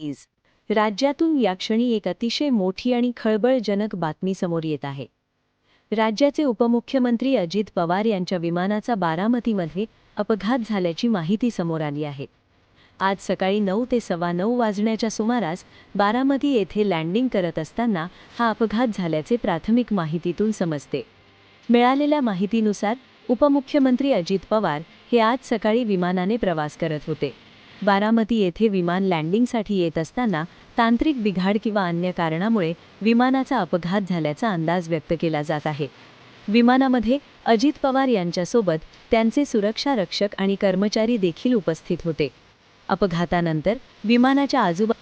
Is राज्यातून या क्षणी एक अतिशय मोठी आणि खळबळजनक बातमी समोर येत आहे. राज्याचे उपमुख्यमंत्री अजित पवार यांच्या विमानाचा बारामतीमध्ये अपघात झाल्याची माहिती समोर आली आहे. आज सकाळी नऊ ते सव्वा नऊ वाजण्याच्या सुमारास बारामती येथे लँडिंग करत असताना हा अपघात झाल्याचे प्राथमिक माहितीतून समजते. मिळालेल्या माहितीनुसार उपमुख्यमंत्री अजित पवार हे आज सकाळी विमानाने प्रवास करत होते. बारामती येथे विमान लँडिंगसाठी येत असताना तांत्रिक बिघाड किंवा अन्य कारणामुळे विमानाचा अपघात झाल्याचा अंदाज व्यक्त केला जात आहे. विमानामध्ये अजित पवार यांच्यासोबत त्यांचे सुरक्षा रक्षक आणि कर्मचारी देखील उपस्थित होते. अपघातानंतर विमानाच्या आजूबा